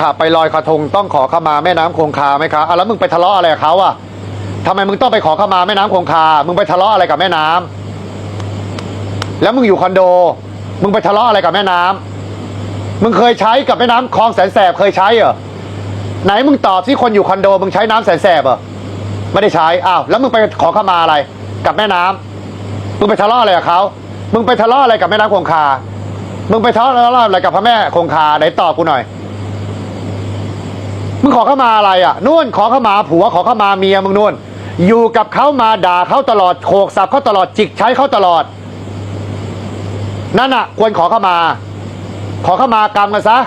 ขับไปลอยกระทงต้องขอขมาแม่น้ำคงคาไหมคะอะแล้วมึงไปทะเลาะอะไรกับเขาอะทำไมมึงต้องไปขอขมาแม่น้ำคงคา มึงไปทะเลาะอะไรกับแม่น้ำแล้วมึงอยู่คอนโด มึงไปทะเลาะอะไรกับแม่น้ำมึงเคยใช้กับแม่น้ำคลองแสนแสบเคยใช้เหรอ ไหนมึงตอบที่คนอยู่คอนโด มึงใช้น้ำแสนแสบเหรอ ไม่ได้ใช้ อ้าว แล้วมึงไปขอขมาอะไร กับแม่น้ำมึงไปทะเลาะอะไรกับเขา มึงไปทะเลาะอะไรกับแม่น้ำคงคา มึงไปทะเลาะอะไรกับพระแม่คงคาไหนตอบกูหน่อย มึงขอเข้ามาอะไรอะนู่นขอเข้ามาผัวขอเข้ามาเมียมึงนู่น อยู่กับเขามาด่าเขาตลอดโขกสับเขาตลอดจิกใช้เขาตลอด นั่นอะ ควรขอเข้ามา ขอเข้ามากรรมกันซะ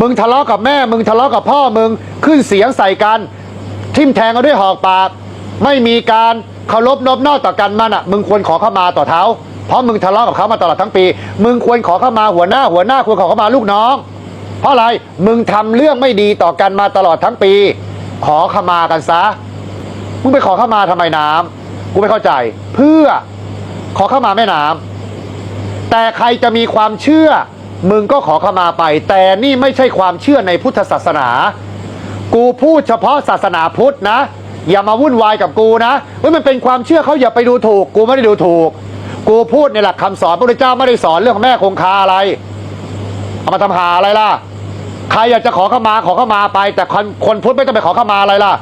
มึงทะเลาะกับแม่ มึงทะเลาะกับพ่อมึงขึ้นเสียงใส่กัน ทิมแทงกันด้วยหอกปาก ไม่มีการเคารพนอบนอบต่อกันมันอะ มึงควรขอเข้ามาต่อเท้าเพราะมึงทะเลาะกับเขามาตลอดทั้งปี มึงควรขอเข้ามาหัวหน้าหัวหน้าควรขอเข้ามาลูกน้อง เพราะอะไรมึงทำเรื่องไม่ดีต่อกันมาตลอดทั้งปี ขอขมากันซะ มึงไปขอขมาทำไมน้ำกูไม่เข้าใจ เพื่อขอขมาแม่น้ำแต่ใครจะมีความเชื่อ มึงก็ขอขมาไป แต่นี่ไม่ใช่ความเชื่อในพุทธศาสนา กูพูดเฉพาะศาสนาพุทธนะ อย่ามาวุ่นวายกับกูนะว้ยมันเป็นความเชื่อเขาอย่าไปดูถูก กูไม่ได้ดูถูก กูพูดในหลักคำสอนพระพุทธเจ้าไม่ได้สอนเรื่องแม่คงคาอะไรเอามาทำหาอะไรล่ะ ใครอยากจะขอเข้ามาขอเข้ามาไป แต่คนคนพุทธไม่ต้องไปขอเข้ามาอะไรล่ะ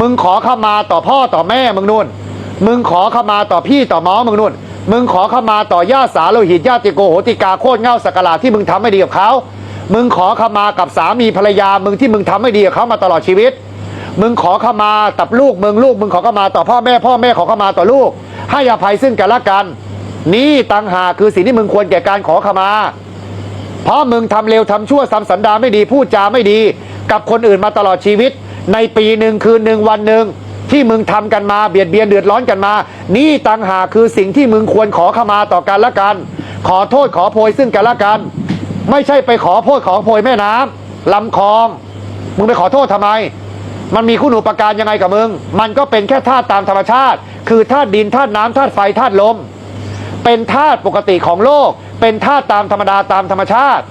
มึงขอเข้ามาต่อพ่อต่อแม่มึงนู่น มึงขอเข้ามาต่อพี่ต่อหมอมึงนู่น มึงขอเข้ามาต่อญาติสาโลหิตญาติโกโหติกาโคตรเง่าสักกาที่มึงทำไม่ดีกับเขามึงขอเข้ามากับสามีภรรยามึงที่มึงทำไม่ดีกับเขามาตลอดชีวิต มึงขอเข้ามากับลูกมึงลูกมึงขอเข้ามาต่อพ่อแม่พ่อแม่ขอเข้ามาต่อลูก ให้อภัยซึ่งกันและกัน นี่ตังหาคือสิ่งที่มึงควรแก่การขอเข้ามา เพราะมึงทำเร็วทำชั่วซ้ำสันดาไม่ดีพูดจาไม่ดี กับคนอื่นมาตลอดชีวิต ในปีหนึ่งคืนหนึ่งวันหนึ่งที่มึงทำกันมาเบียดเบียนเดือดร้อนกันมา นี่ตังหาคือสิ่งที่มึงควรขอขมาต่อกันละกัน ขอโทษขอโพยซึ่งกันละกัน ไม่ใช่ไปขอโทษขอโพยแม่น้ำลำคลอง มึงไปขอโทษทำไม มันมีคุณอุปการยังไงกับมึง มันก็เป็นแค่ธาตุตามธรรมชาติ คือธาตุดินธาตุน้ำธาตุไฟธาตุลม เป็นธาตุปกติของโลก เป็นธาตุตามธรรมดาตามธรรมชาติ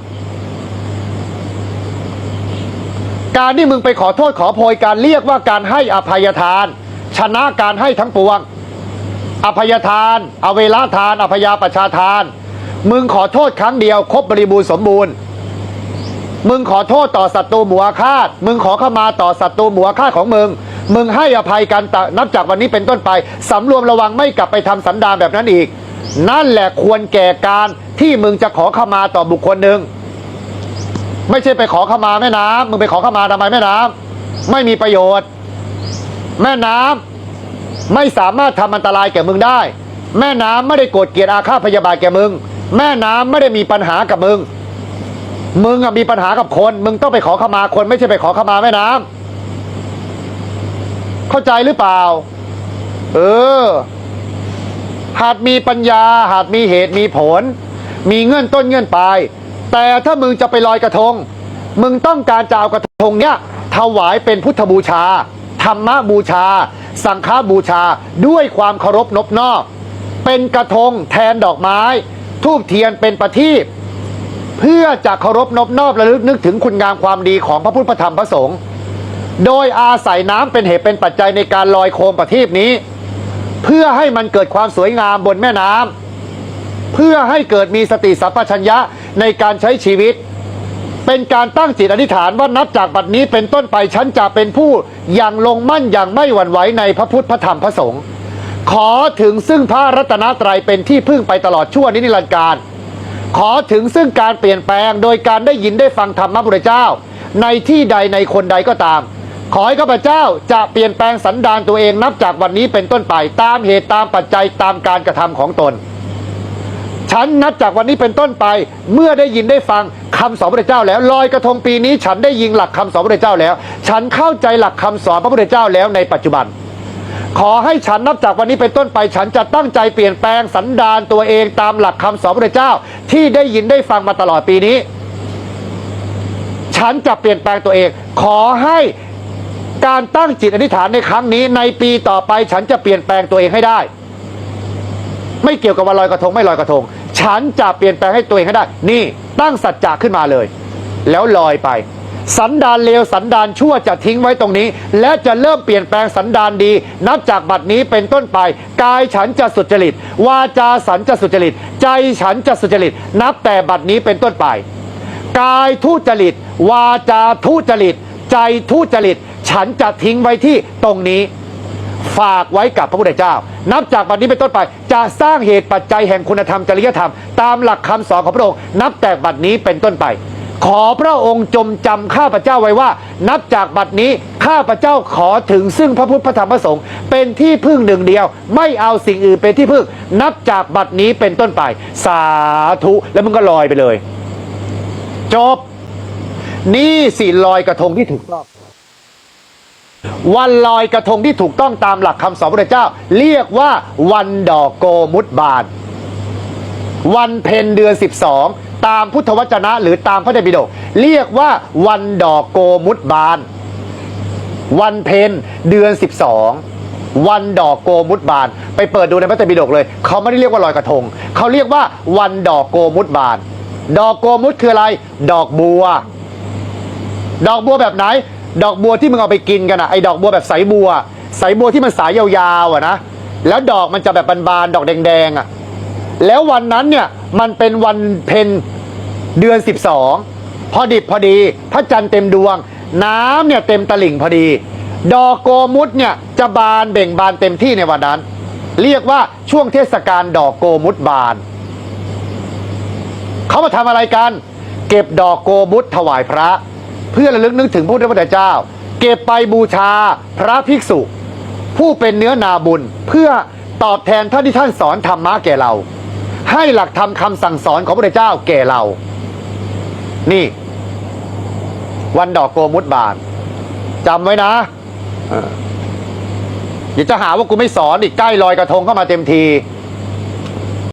การที่มึงไปขอโทษขอโพยการเรียกว่าการให้อภัยทาน ชนะการให้ทั้งปวง อภัยทาน อเวลาทาน อภยาประชาทาน มึงขอโทษครั้งเดียว ครบบริบูรณ์สมบูรณ์ มึงขอโทษต่อศัตรูหมัวฆาต มึงขอเข้ามาต่อศัตรูหมัวฆาตของมึงมึงให้อภัยกันตะนับจากวันนี้เป็นต้นไปสำรวมระวังไม่กลับไปทำสันดานแบบนั้นอีก นั่นแหละควรแก่การที่มึงจะขอขมาต่อบุคคลหนึ่งไม่ใช่ไปขอขมาแม่น้ำมึงไปขอขมาทำไมแม่น้ำไม่มีประโยชน์ แม่น้ำไม่สามารถทำอันตรายแก่มึงได้ แม่น้ำไม่ได้โกรธเกลียดอาฆาตพยาบาทแก่มึง แม่น้ำไม่ได้มีปัญหากับมึง มึงมีปัญหากับคน มึงต้องไปขอขมาคน ไม่ใช่ไปขอขมาแม่น้ำเข้าใจหรือเปล่า เออ หากมีปัญญา หากมีเหตุมีผล มีเงื่อนต้นเงื่อนปลาย แต่ถ้ามึงจะไปลอยกระทง มึงต้องการจะเอากระทงเนี้ยถวายเป็นพุทธบูชา ธรรมบูชา สังฆบูชาด้วยความเคารพนบนอบเป็นกระทงแทนดอกไม้ ทูบเทียนเป็นประทีปเพื่อจะเคารพนบนอบระลึกนึกถึงคุณงามความดีของพระพุทธธรรมพระสงฆ์โดยอาศัยน้ำเป็นเหตุเป็นปัจจัยในการลอยโคมประทีปนี้ เพื่อให้มันเกิดความสวยงามบนแม่น้ำเพื่อให้เกิดมีสติสัพพัญญะในการใช้ชีวิต เป็นการตั้งจิตอธิษฐานว่านับจากบัดนี้เป็นต้นไปฉันจะเป็นผู้อย่างลงมั่นอย่างไม่หวั่นไหวในพระพุทธพระธรรมพระสงฆ์ขอถึงซึ่งพระรัตนตรัยเป็นที่พึ่งไปตลอดชั่วนิรันดร์การ ขอถึงซึ่งการเปลี่ยนแปลงโดยการได้ยินได้ฟังธรรมพระพุทธเจ้า ในที่ใดในคนใดก็ตาม ขอให้ข้าพเจ้าจะเปลี่ยนแปลงสันดานตัวเองนับจากวันนี้เป็นต้นไปตามเหตุตามปัจจัยตามการกระทำของตน ฉันนับจากวันนี้เป็นต้นไป เมื่อได้ยินได้ฟังคำสอนพระเจ้าแล้วลอยกระทงปีนี้ ฉันได้ยิงหลักคำสอนพระเจ้าแล้ว ฉันเข้าใจหลักคำสอนพระพุทธเจ้าแล้วในปัจจุบัน ขอให้ฉันนับจากวันนี้เป็นต้นไป ฉันจะตั้งใจเปลี่ยนแปลงสันดานตัวเองตามหลักคำสอนพระพุทธเจ้า ที่ได้ยินได้ฟังมาตลอดปีนี้ ฉันจะเปลี่ยนแปลงตัวเอง ขอให้ การตั้งจิตอธิษฐานในครั้งนี้ ในปีต่อไปฉันจะเปลี่ยนแปลงตัวเองให้ได้ ไม่เกี่ยวกับว่าลอยกระทงไม่ลอยกระทง ฉันจะเปลี่ยนแปลงให้ตัวเองให้ได้ นี่ตั้งสัจจะขึ้นมาเลย แล้วลอยไป สันดานเลวสันดานชั่วจะทิ้งไว้ตรงนี้ และจะเริ่มเปลี่ยนแปลงสันดานดี นับจากบัดนี้เป็นต้นไป กายฉันจะสุจริต วาจาสันจะสุจริต ใจฉันจะสุจริต นับแต่บัดนี้เป็นต้นไป กายทุจริต วาจาทุจริต ใจทุจริต ฉันจะทิ้งไว้ที่ตรงนี้ ฝากไว้กับพระพุทธเจ้า นับจากบัดนี้เป็นต้นไป จะสร้างเหตุปัจจัยแห่งคุณธรรมจริยธรรม ตามหลักคำสอนของพระองค์ นับแต่บัดนี้เป็นต้นไป ขอพระองค์จงจำข้าพเจ้าไว้ว่า นับจากบัดนี้ข้าพเจ้าขอถึงซึ่งพระพุทธพระธรรมพระสงฆ์เป็นที่พึ่งหนึ่งเดียว ไม่เอาสิ่งอื่นเป็นที่พึ่ง นับจากบัดนี้เป็นต้นไป สาธุแล้วมึงก็ลอยไปเลย จบ นี่สิลอยกระทงที่ถูกต้อง วันลอยกระทงที่ถูกต้องตามหลักคำสอนพระเจ้า เรียกว่าวันดอกโกมุตบานวันเพ็ญเดือน 12 ตามพุทธวจนะหรือตามพระเดบิดกเรียกว่าวันดอกโกมุตบาน วันเพ็ญเดือน 12 วันดอกโกมุตบาน ไปเปิดดูในพระไตรปิฎกเลย เขาไม่ได้เรียกว่าลอยกระทง เขาเรียกว่าวันดอกโกมุตบาน ดอกโกมุตคืออะไร ดอกบัว ดอกบัวแบบไหนดอกบัวที่มึงเอาไปกินกันอะไอ้ดอกบัวแบบสายบัว สายบัวที่มันสายยาวๆอะนะแล้วดอกมันจะแบบบานๆดอกแดงๆอะแล้ววันนั้นเนี่ยมันเป็นวันเพ็ญเดือน 12 พอดิบพอดีพระจันทร์เต็มดวง น้ำเนี่ยเต็มตลิ่งพอดี ดอกโกมุตเนี่ยจะบานเบ่งบานเต็มที่ในวันนั้น เรียกว่าช่วงเทศกาลดอกโกมุตบานเขามาทำอะไรกัน เก็บดอกโกมุตถวายพระ เพื่อระลึกนึกถึงพระพุทธเจ้า เก็บไปบูชาพระภิกษุ ผู้เป็นเนื้อนาบุญเพื่อตอบแทนท่านที่ท่านสอนธรรมะแก่เรา ให้หลักธรรมคำสั่งสอนของพระพุทธเจ้าแก่เรา นี่ วันดอกโกมุตบานจำไว้นะเออเดี๋ยวจะหาว่ากูไม่สอนอีกใกล้ลอยกระทงเข้ามาเต็มที